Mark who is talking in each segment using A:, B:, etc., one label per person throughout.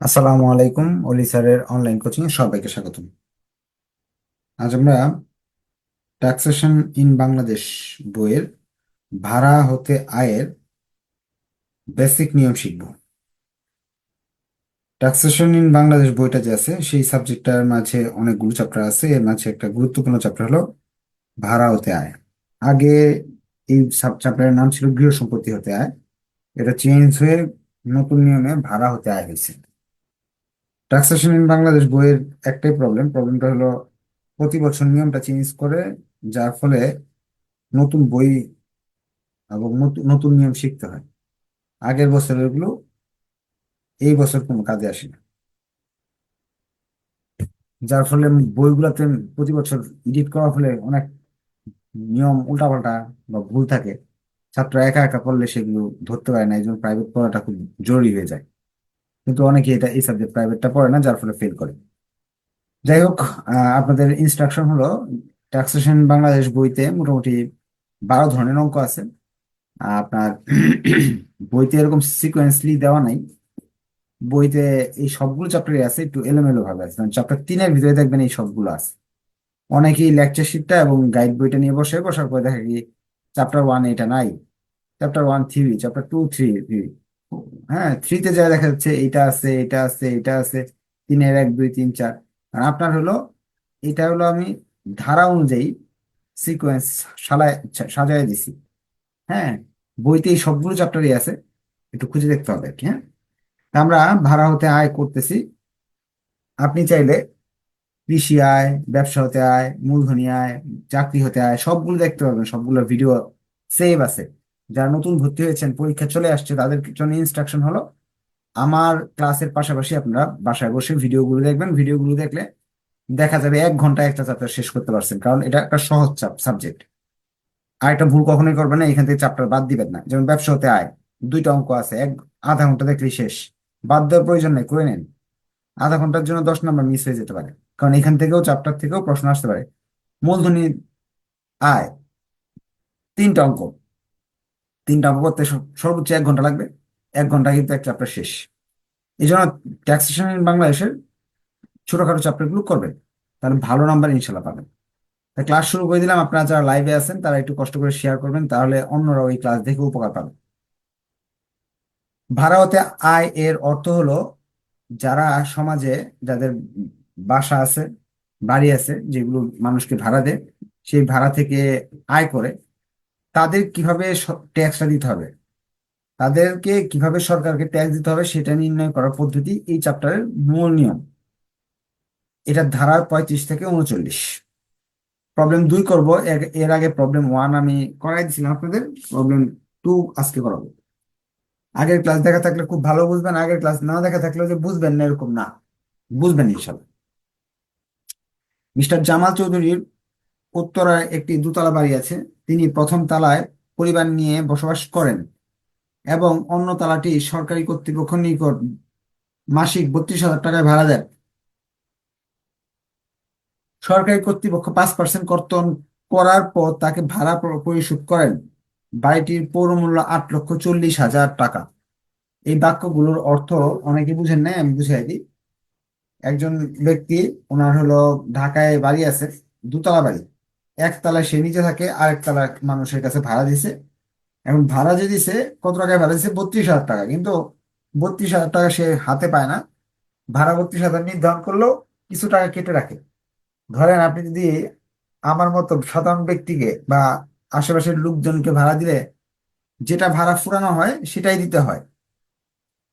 A: আসসালামু আলাইকুম অলি স্যারের অনলাইন কোচিং এ সবাইকে স্বাগতম। আজ আমরা ট্যাক্সেশন ইন বাংলাদেশ বইয়ের ভাড়া হতে আয়ের বেসিক নিয়ম শিখব। ট্যাক্সেশন ইন বাংলাদেশ বইটা যে আছে, সেই সাবজেক্টটার মাঝে অনেকগুলো চ্যাপ্টার আছে, এর মাঝে একটা গুরুত্বপূর্ণ চ্যাপ্টার হলো ভাড়া হতে আয়। আগে এই সাব চ্যাপ্টারের নাম ছিল গৃহ সম্পত্তি হতে আয়। এটা চেঞ্জ হয়ে নতুন নিয়মে ভাড়া হতে আয় হয়েছে। ট্যাক্সেশন ইন বাংলাদেশ বইয়ের একটাই প্রবলেম প্রবলেমটা হলো প্রতি বছর নিয়মটা চেঞ্জ করে, যার ফলে নতুন বই এবং নতুন নিয়ম শিখতে হয়। আগের বছরেরগুলো এই বছর কোনো কাজে আসে না। যার ফলে বইগুলোতে প্রতি বছর এডিট করার ফলে অনেক নিয়ম উল্টাপাল্টা বা ভুল থাকে। ছাত্র একা একা পড়লে সেগুলো ধরতে পারে না, এই জন্য প্রাইভেট পড়াটা খুব জরুরি হয়ে যায়। কিন্তু অনেকে এটা এই সাবজেক্ট প্রাইভেটটা পড়ে না, যার ফলে ফেল করে। যাই হোক আপনাদের ইনস্ট্রাকশন হলো ট্যাক্সেশন বাংলাদেশ বইতে মোটামুটি বারো ধরনের অঙ্ক আছে। আপনার বইতে এরকম সিকোয়েন্সলি দেওয়া নাই। বইতে এই সবগুলো চ্যাপ্টারই আছে, একটু এলোমেলো ভাবে আছে। কারণ চ্যাপ্টার তিনের ভিতরে দেখবেন এই সবগুলো আছে। অনেকেই লেকচার শিটটা এবং গাইড বইটা নিয়ে বসে, বসার পরে দেখা কি চ্যাপ্টার ওয়ান এটা নাই। Chapter one three chapter two three three হ্যাঁ থ্রিতে যা দেখা যাচ্ছে, এটা আছে এটা আছে এটা আছে, তিনের এক, দুই, তিন, চার। আর আপনার হলো, এটা হলো আমি ধারা অনুযায়ী সিকোয়েন্স সালায় সাজায় দিছি। হ্যাঁ বইতে এই সবগুলো চ্যাপ্টারই আছে, একটু খুঁজে দেখতে হবে আর কি হ্যাঁ? আমরা ভাড়া হতে আয় করতেছি। আপনি চাইলে কৃষি আয়, ব্যবসা হতে আয়, মূলধনী আয়, চাকরি হতে আয়, সবগুলো দেখতে পারবেন, সবগুলো ভিডিও সেভ আছে। যারা নতুন ভর্তি হয়েছেন, পরীক্ষা চলে আসছে, তাদের জন্য ইনস্ট্রাকশন হলো, আমার ক্লাসের পাশাপাশি আপনারা বাসায় বসে ভিডিওগুলো দেখবেন। ভিডিওগুলো দেখলে দেখা যাবে এক ঘন্টায় একটা চ্যাপ্টার শেষ করতে পারছেন, কারণ এটা একটা সহজ চাপ সাবজেক্ট আর একটা ভুল কখনোই করবেন না, এখান থেকে চ্যাপ্টার বাদ দিবেন না। যেমন ব্যবসা হতে আয়, দুইটা অঙ্ক আছে, এক আধা ঘণ্টা দেখলেই শেষ। বাদ দেওয়ার প্রয়োজন নেই, করে নেন। আধা ঘণ্টার জন্য দশ নম্বর মিস হয়ে যেতে পারে, কারণ এখান থেকেও চ্যাপ্টার থেকেও প্রশ্ন আসতে পারে। মূলধনী আয়, তিনটা অঙ্ক। তিনটা অঙ্ক করতে সর্বোচ্চ এক ঘণ্টা লাগবে। এক ঘণ্টা কিন্তু এক চ্যাপ্টার শেষ। এই জন্য ট্যাক্সেশন ইন বাংলাদেশের ছোটখাটো চ্যাপ্টারগুলো করবেন। তাহলে ভালো নাম্বার ইনশাল্লাহ পাবেন। তাই ক্লাস শুরু করে দিলাম। আপনারা যারা লাইভে আছেন, তারা একটু কষ্ট করে শেয়ার করবেন। তাহলে অন্যরাও এই ক্লাস দেখে উপকার পাবে। ভাড়া হতে আয় এর অর্থ হলো, যারা সমাজে যাদের বাসা আছে, বাড়ি আছে, যেগুলো মানুষকে ভাড়া দেয়, সেই ভাড়া থেকে আয় করে তাদের কীভাবে ট্যাক্সটা দিতে হবে? তাদেরকে কীভাবে সরকারকে ট্যাক্স দিতে হবে সেটা নির্ণয় করার পদ্ধতি এই চ্যাপ্টারের মূল নিয়ম। এটা ধারার পঁয়ত্রিশ থেকে উনচল্লিশ। প্রবলেম দুই করব। এর আগে প্রবলেম ওয়ান আমি করাই দিয়েছিলাম আপনাদের। প্রবলেম টু আজকে করাবো। আগের ক্লাস দেখা থাকলে খুব ভালো বুঝবেন, আগের ক্লাস না দেখা থাকলে যে বুঝবেন না এরকম না। বুঝবেন ইনশাল্লাহ। মিস্টার জামাল চৌধুরীর উত্তরায় একটি দুতলা বাড়ি আছে। তিনি প্রথম তালায় পরিবার নিয়ে বসবাস করেন এবং অন্য তালাটি সরকারি কর্তৃপক্ষ নিকট মাসিক বত্রিশ হাজার টাকায় ভাড়া দেন। সরকারি কর্তৃপক্ষ পাঁচ পার্সেন্ট কর্তন করার পর তাকে ভাড়া পরিশোধ করেন। বাড়িটির পৌরমূল্য আট লক্ষ চল্লিশ হাজার টাকা। এই বাক্যগুলোর অর্থ অনেকে বুঝেন না আমি বুঝাই দিই। একজন ব্যক্তি, ওনার হলো ঢাকায় বাড়ি আছে, দুতলা বাড়ি। একতলায় সে নিচে থাকে আরেক তলায় মানুষের কাছে ভাড়া দিছে। এখন ভাড়া যে দিছে, কত টাকায় ভাড়া দিছে? বত্রিশ হাজার টাকা। কিন্তু বত্রিশ হাজার টাকা সে হাতে পায় না। ভাড়া বত্রিশ হাজার নির্ধারণ করলেও কিছু টাকা কেটে রাখে। ধরেন আপনি যদি আমার মতো সাধারণ ব্যক্তিকে বা আশেপাশের লোকজনকে ভাড়া দিলে যেটা ভাড়া ফুরানো হয়, সেটাই দিতে হয়।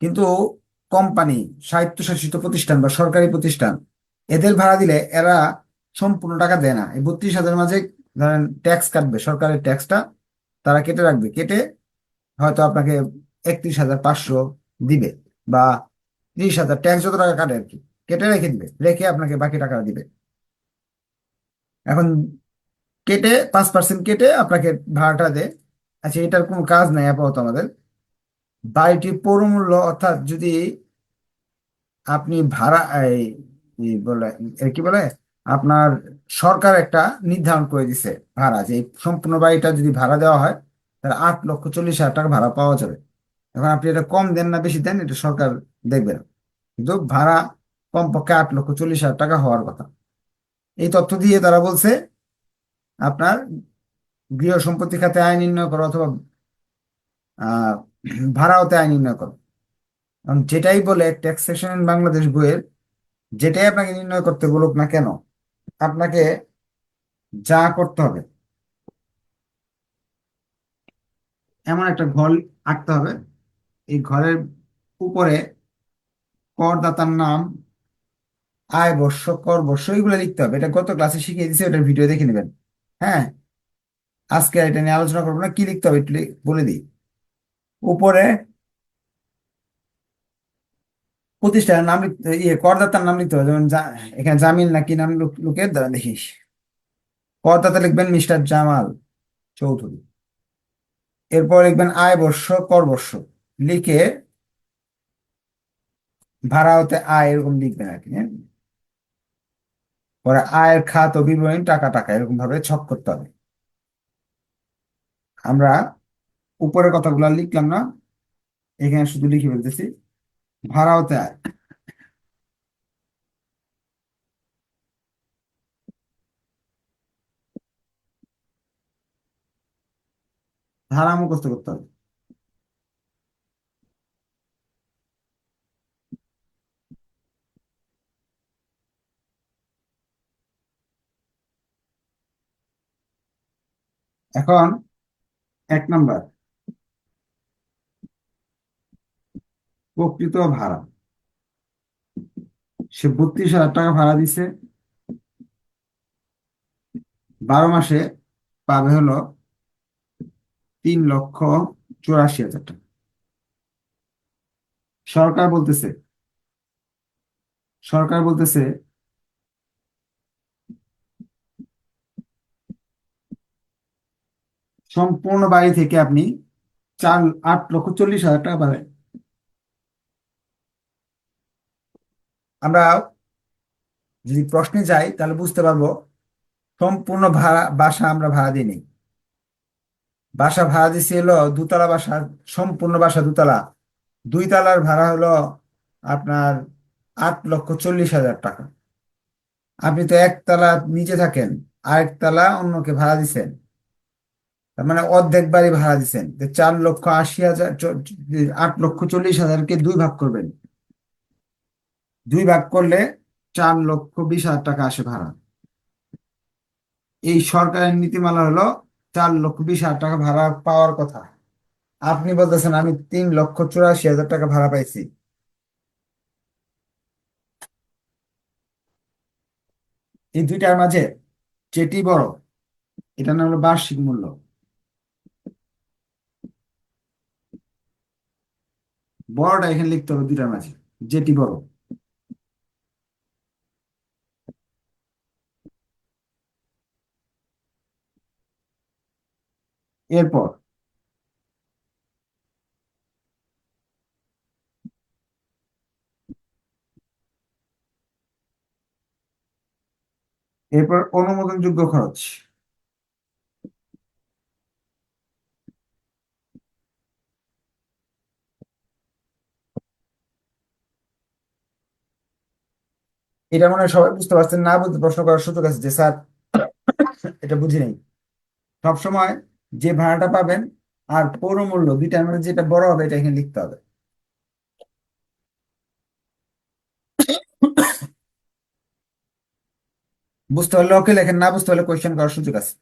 A: কিন্তু কোম্পানি, স্বায়ত্তশাসিত প্রতিষ্ঠান বা সরকারি প্রতিষ্ঠান, এদের ভাড়া দিলে এরা সম্পূর্ণ টাকা দেয় না। এই বত্রিশ হাজার মাঝে ধরেন ট্যাক্স কাটবে, সরকারের ট্যাক্সটা তারা কেটে রাখবে। কেটে হয়তো আপনাকে একত্রিশ হাজার পাঁচশো দিবে বা ত্রিশ হাজার ট্যাক্স যত টাকা কাটে আর কি, কেটে রেখে দিবে, রেখে আপনাকে বাকি টাকা দিবে। এখন কেটে পাঁচ পার্সেন্ট কেটে আপনাকে ভাড়াটা দেয়। আচ্ছা এটার কোনো কাজ নাই আপাতত আমাদের। বাড়িটির পৌরমূল্য অর্থাৎ যদি আপনি ভাড়া, এই বলে কি বলে? আপনার সরকার একটা নির্ধারণ করে দিছে ভাড়া, যে সম্পূর্ণ বাড়িটা যদি ভাড়া দেওয়া হয়, তাহলে আট লক্ষ চল্লিশ হাজার টাকা ভাড়া পাওয়া যাবে। এখন আপনি এটা কম দেন না, বেশি দেন, এটা সরকার দেখবে না। কিন্তু ভাড়া কমপক্ষে আট লক্ষ চল্লিশ হাজার টাকা হওয়ার কথা। এই তথ্য দিয়ে তারা বলছে, আপনার গৃহ সম্পত্তি খাতে আয় নির্ণয় করো অথবা ভাড়া হতে আয় নির্ণয় করো। কারণ যেটাই বলে ট্যাক্সেশন বাংলাদেশ বইয়ের, যেটাই আপনাকে নির্ণয় করতে বলুক না কেন আপনাকে যা করতে হবে, এমন একটা ঘর আঁকতে হবে। এই ঘরের উপরে করদাতার নাম, আয় বর্ষ, কর বর্ষ, এইগুলো লিখতে হবে। এটা গত ক্লাসে শিখিয়ে দিয়েছে ওটার ভিডিও দেখে নেবেন। হ্যাঁ? আজকে এটা নিয়ে আলোচনা করব না, কি লিখতে হবে একটু বলে দিই। উপরে প্রতিষ্ঠানের নাম ইয়ে করদাতার নাম লিখতে হবে। যেমন এখানে জামিল না কি নাম লুক- দেখিস। করদাতা লিখবেন মিস্টার জামাল চৌধুরী। এরপর লিখবেন আয় বর্ষ কর বর্ষ লিখে ভাড়া হতে আয় এরকম লিখবেন আর কি হ্যাঁ? পরে আয়ের খাত বিবরণী, টাকা টাকা এরকম ভাবে ছক করতে হবে। আমরা উপরের কথাগুলো লিখলাম না। এখানে শুধু লিখে ফেলতেছি। ভাড়া হতে আয় ধারা মুখস্থ করতে হবে। এখন এক নাম্বার। প্রকৃত ভাড়া। সে বত্রিশ হাজার টাকা ভাড়া দিছে। বারো মাসে পাবে হলো তিন লক্ষ চুরাশি হাজার টাকা। সরকার বলতেছে সরকার বলতেছে, সম্পূর্ণ বাড়ি থেকে আপনি চার, আট লক্ষ চল্লিশ হাজার টাকা পাবেন আমরা যদি প্রশ্নে যাই, তাহলে বুঝতে পারব সম্পূর্ণ ভাড়া, বাসা আমরা ভাড়া দিইনি বাসা ভাড়া দিছি হলো দুতলা বাসা, সম্পূর্ণ বাসা দুতলা। দুই তলার ভাড়া হলো আপনার আট লক্ষ চল্লিশ হাজার টাকা। আপনি তো একতলা নিচে থাকেন আর একতলা অন্যকে ভাড়া দিছেন। তার মানে অর্ধেক বাড়ি ভাড়া দিছেন। চার লক্ষ আশি হাজার আট লক্ষ চল্লিশ হাজারকে দুই ভাগ করবেন। দুই ভাগ করলে চার লক্ষ বিশ হাজার টাকা আসে ভাড়া। এই সরকারের নীতিমালা হলো চার লক্ষ বিশ হাজার টাকা ভাড়া পাওয়ার কথা। আপনি বলতেছেন, আমি তিন লক্ষ চুরাশি হাজার টাকা ভাড়া পাইছি। এই দুইটার মাঝে যেটি বড়, এটার নাম হলো বার্ষিক মূল্য। বড়টা এখানে লিখতে হবে দুইটার মাঝে, যেটি বড়। এরপর। এরপর অনুমোদনযোগ্য খরচ। এটা মনে হয় সবাই বুঝতে পারছেন, না বুঝতে প্রশ্ন করার সুযোগ আছে যে স্যার, এটা বুঝি নাই। সবসময় যে ভাড়াটা পাবেন আর পৌর মূল্য দুইটার মধ্যে যেটা বড় হবে এটা এখানে লিখতে হবে। বুঝতে পারলে ওকে লেখেন, না বুঝতে পারলে কোয়েশ্চেন করার সুযোগ আছে।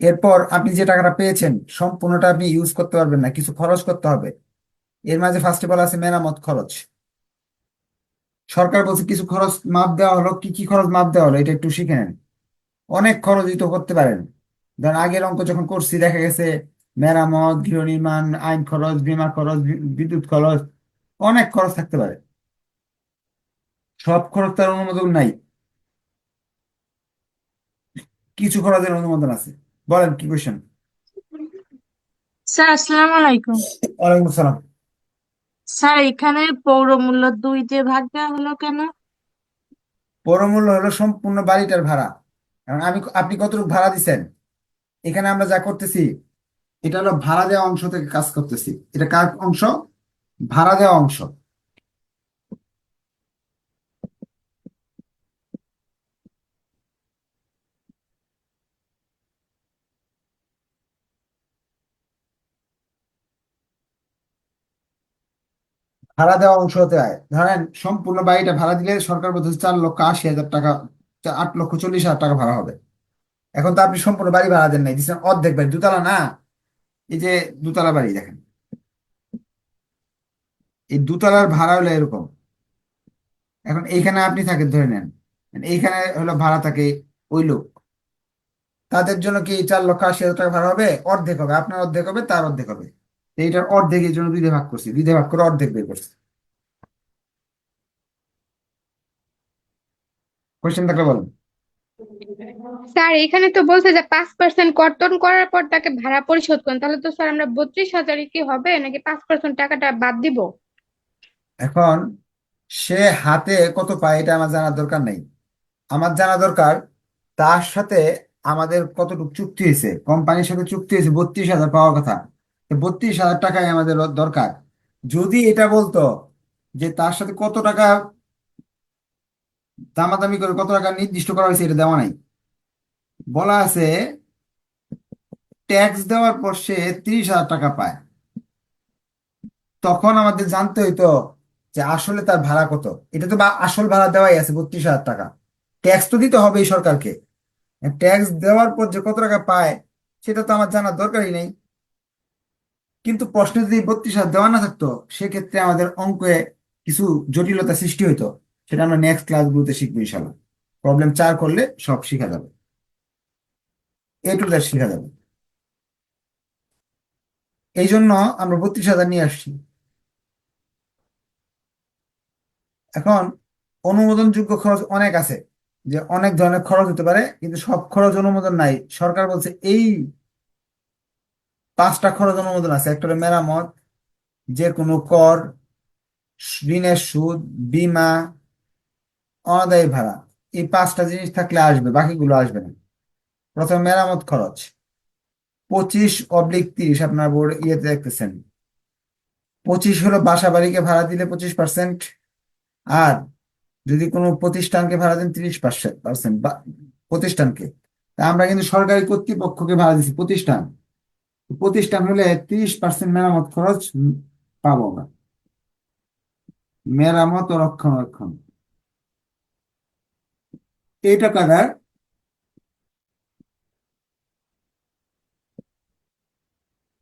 A: এরপর আপনি যে টাকাটা পেয়েছেন, সম্পূর্ণটা আপনি ইউজ করতে পারবেন না, কিছু খরচ করতে হবে। এর মাঝে ফার্স্ট অল আছে মেরামত খরচ। সরকার বলছে কিছু খরচ মাপ দেওয়া হলো, কি কি খরচ মাপ দেওয়া হলো, এটা একটু শিখে নেন। অনেক খরচই তো করতে পারেন। ধরেন আগের অঙ্ক যখন করছি দেখা গেছে মেরামত গৃহ নির্মাণ আইন খরচ বীমা খরচ বিদ্যুৎ খরচ অনেক খরচ থাকতে পারে। সব খরচ তার অনুমোদন নাই। কিছু খরচের অনুমোদন আছে। বলেন কি কোয়েশ্চেন
B: স্যার আসসালামু আলাইকুম।
A: ওয়ালাইকুম আসসালাম।
B: স্যার এখানে পৌর মূল্য দুই দিয়ে ভাগ দেওয়া হলো কেন?
A: পৌরমূল্য হলো সম্পূর্ণ বাড়িটার ভাড়া। কারণ আমি আপনি কতটুকু ভাড়া দিচ্ছেন? এখানে আমরা যা করতেছি, এটা হলো ভাড়া দেওয়া অংশ থেকে কাজ করতেছি। এটা কার অংশ? ভাড়া দেওয়া অংশ। ভাড়া দেওয়া অংশ হতে হয়। ধরেন, সম্পূর্ণ বাড়িটা ভাড়া দিলে সরকার বলতে চার লক্ষ আশি হাজার টাকা, আট লক্ষ চল্লিশ হাজার টাকা ভাড়া হবে। এখন তো আপনি সম্পূর্ণ বাড়ি ভাড়া দেন নাই দিচ্ছেন অর্ধেক বাড়ি, দুতলা না? এই যে দুতলা বাড়ি দেখেন। এই দুতলার ভাড়া হলো এরকম। এখন এইখানে আপনি থাকেন, ধরে নেন এইখানে হলো ভাড়া থাকে ওই লোক। তাদের জন্য কি চার লক্ষ আশি হাজার টাকা ভাড়া হবে? অর্ধেক হবে। আপনার অর্ধেক হবে, তার অর্ধেক হবে। এইটার অর্ধেক অর্ধেকের জন্য দুই ভাগ করছি, দুই ভাগ করে অর্ধেক বের করছি। কোয়েশ্চেন থাকলে বলেন।
C: স্যার, এখানে তো বলছে যে পাঁচ পার্সেন্ট কর্তন করার পর তাকে ভাড়া পরিশোধ করেন। তাহলে তো স্যার আমরা বত্রিশ হাজারই কি হবে? নাকি পাঁচ পার্সেন্ট টাকাটা বাদ দিব?
A: এখন সে হাতে কত পায় এটা আমার জানার দরকার নেই। আমার জানা দরকার, তার সাথে আমাদের কতটুকু চুক্তি হয়েছে? কোম্পানির সাথে চুক্তি হয়েছে বত্রিশ হাজার পাওয়ার কথা। বত্রিশ হাজার টাকাই আমাদের দরকার। যদি এটা বলতো যে তার সাথে কত টাকা দামাদামি করে কত টাকা নির্দিষ্ট করা হয়েছে, এটা দেওয়া নাই। বলা আছে ট্যাক্স দেওয়ার পর সে তিরিশ হাজার টাকা পায়। তখন আমাদের জানতে হইতো যে আসলে তার ভাড়া কত। এটা তো আসল ভাড়া দেওয়াই আছে, বত্রিশ হাজার টাকা। ট্যাক্স তো দিতে হবেই সরকারকে। ট্যাক্স দেওয়ার পর যে কত টাকা পায়, সেটা তো আমার জানার দরকারই নেই। কিন্তু প্রশ্ন যদি বত্রিশ হাজার দেওয়া না থাকতো, সেক্ষেত্রে আমাদের অঙ্কে কিছু জটিলতা সৃষ্টি হইতো। সেটা আমরা নেক্সট ক্লাসগুলোতে শিখব ইনশাল্লাহ প্রবলেম চার করলে সব শেখা যাবে। এ টু জেড শেখা যাবে। এই জন্য আমরা বত্রিশ হাজার নিয়ে আসছি। এখন অনুমোদনযোগ্য খরচ অনেক আছে, যে অনেক ধরনের খরচ হতে পারে, কিন্তু সব খরচ অনুমোদন নাই। সরকার বলছে এই পাঁচটা খরচ অনুমোদন আছে। একটা মেরামত, যে কোনো কর, ঋণের সুদ, বীমা, অনাদায়ী ভাড়া। এই পাঁচটা জিনিস থাকলে আসবে, বাকিগুলো আসবে না। প্রথমে মেরামত খরচ। পঁচিশ অবলিক তিরিশ আপনার বোর্ড ইয়েতে দেখতেছেন। পঁচিশ হলো বাসা বাড়িকে ভাড়া দিলে পঁচিশ পার্সেন্ট আর যদি কোনো প্রতিষ্ঠানকে ভাড়া দেন তিরিশ পার্সেন্ট প্রতিষ্ঠানকে। তা আমরা কিন্তু সরকারি কর্তৃপক্ষকে ভাড়া দিচ্ছি প্রতিষ্ঠান। প্রতিষ্ঠান হলে তিরিশ পার্সেন্ট মেরামত খরচ পাবো আমরা। মেরামত ও রক্ষণাবেক্ষণ। এই টাকাটা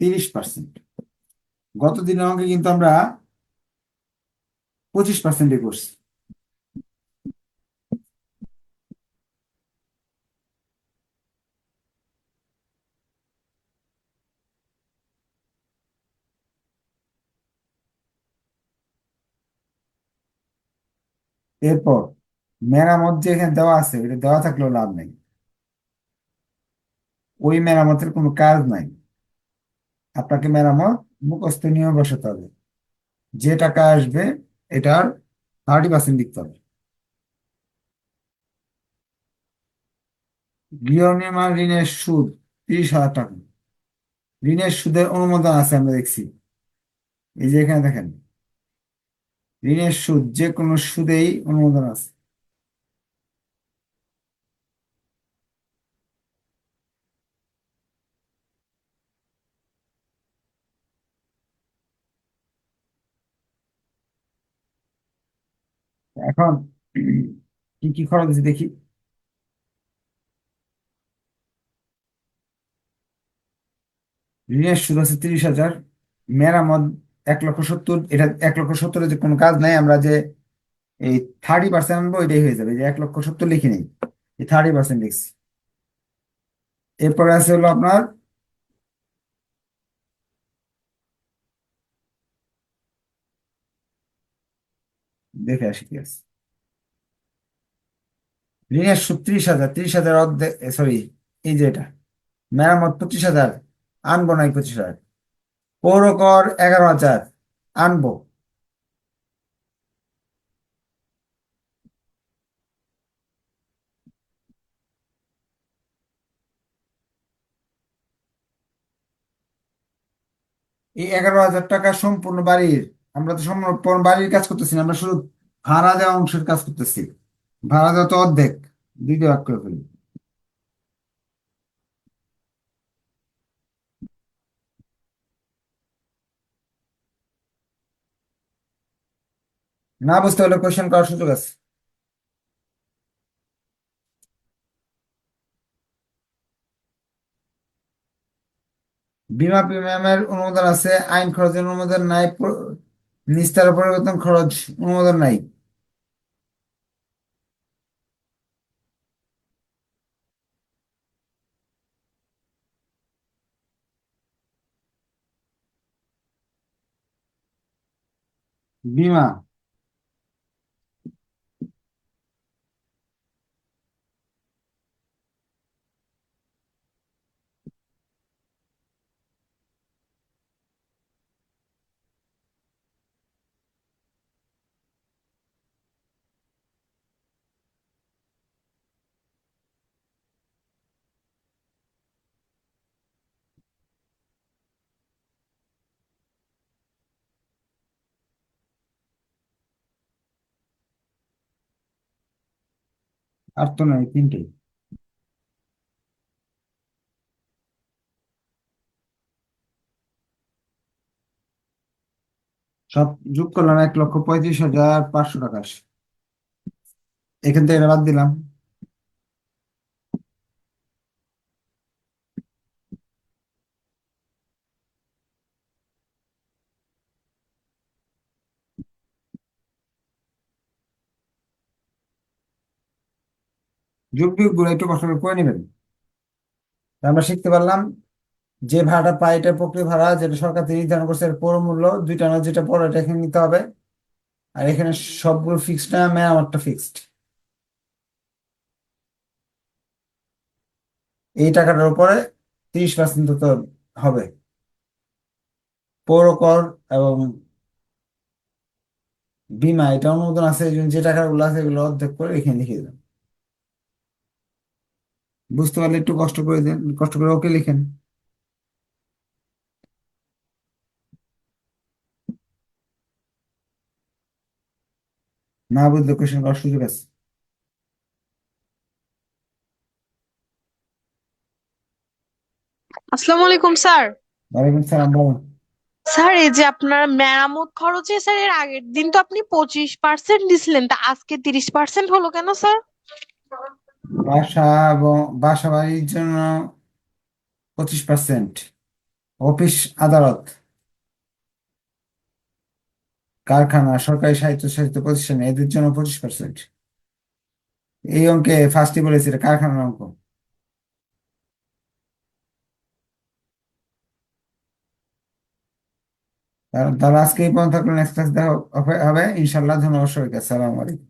A: তিরিশ পার্সেন্ট গত দিনের অঙ্কে কিন্তু আমরা পঁচিশ পার্সেন্টে করছি। এরপর মেরামত যে এখানে দেওয়া আছে, এটা দেওয়া থাকলেও লাভ নেই। ওই মেরামতের কোনো কাজ নাই। আপনাকে মেরামত মুখস্থ নিয়ম বসাতে হবে। যে টাকা আসবে, এটার থার্টি পার্সেন্ট দিতে হবে। গৃহ নির্মাণ ঋণের সুদ তিরিশ হাজার টাকা। ঋণের সুদের অনুমোদন আছে, আমরা দেখছি। এই যে এখানে দেখেন। ঋণের সুদ, যে কোনো সুদেই অনুমোদন আছে। এখন কি কি খরচ দেখি। ঋণের সুদ আছে তিরিশ হাজার, মেরামত এক লক্ষ সত্তর, এটা এক লক্ষ সত্তরের যে কোনো কাজ নাই, আমরা যে এই থার্টি পার্সেন্ট আনব এটাই হয়ে যাবে। যে এক লক্ষ সত্তর লিখি নেই থার্টি পার্সেন্ট লিখছি। এরপরে আছে হলো আপনার দেখে আসি কি আছে? ঋণের সুদ ত্রিশ হাজার ত্রিশ হাজার অর্ধেক সরি এই যে এটা, মেরামত পঁচিশ হাজার, আনব নাই পঁচিশ হাজার। পৌর কর এগারো হাজার, আনব। এই এগারো হাজার টাকা সম্পূর্ণ বাড়ির, আমরা তো সম্পূর্ণ বাড়ির কাজ করতেছি না, আমরা শুধু ভাড়া দেওয়া অংশের কাজ করতেছি। ভাড়া দেওয়া তো অর্ধেক দুই দিয়ে ভাগ করে ফেলি। না বুঝতে হলে কোয়েশ্চেন করার সুযোগ আছে। বিমা প্রিমিয়ামের অনুমোদন আছে, আইন খরচের অনুমোদন নাই নিস্তার পরিবর্তন খরচ অনুমোদন নাই। বিমা আর তো নাই তিনটে সব যোগ করলাম এক লক্ষ পঁয়ত্রিশ হাজার পাঁচশো টাকা। এখান থেকে বাদ দিলাম। যোগগুলো একটু কষ্ট করে নেবেন। আমরা শিখতে পারলাম যে ভাড়াটা পাই এটা প্রক্রিয়া ভাড়া, যেটা সরকার নির্ধারণ করছে এর পৌর মূল্য, দুইটা না যেটা পড়ে এটা এখানে নিতে হবে। আর এখানে সবগুলো ফিক্সড না মেরামতটা ফিক্সড এই টাকাটার উপরে তিরিশ পার্সেন্ট তো হবে। পৌর কর এবং বিমা, এটা অনুমোদন আছে যে টাকাগুলো আছে এগুলো অর্ধেক করে এখানে লিখে দেন বুঝতে পারলে একটু কষ্ট করে দেন কষ্ট করে ওকে লিখেন। না বুঝলে কোয়েশ্চেন করার সুযোগ আছে।
D: আসসালামু আলাইকুম স্যার।
A: ওয়ালাইকুম সালাম বলুন।
D: স্যার এই যে আপনার মেরামত খরচে স্যার এর আগের দিন তো আপনি পঁচিশ পার্সেন্ট দিছিলেন তা আজকে তিরিশ পার্সেন্ট হলো কেন স্যার?
A: বাসা এবং বাসা বাড়ির জন্য পঁচিশ পার্সেন্ট অফিস আদালত। কারখানা, সরকারি স্বায়ত্তশাসিত প্রতিষ্ঠান এদের জন্য পঁচিশ পার্সেন্ট এই অঙ্কে ফার্স্টই বলেছি কারখানার অঙ্ক। তাহলে আজকে এই পর্যন্ত নেক্সট ক্লাস দেখা হবে। ইনশাল্লাহ ধন্যবাদ সবাইকে। আসসালামু আলাইকুম।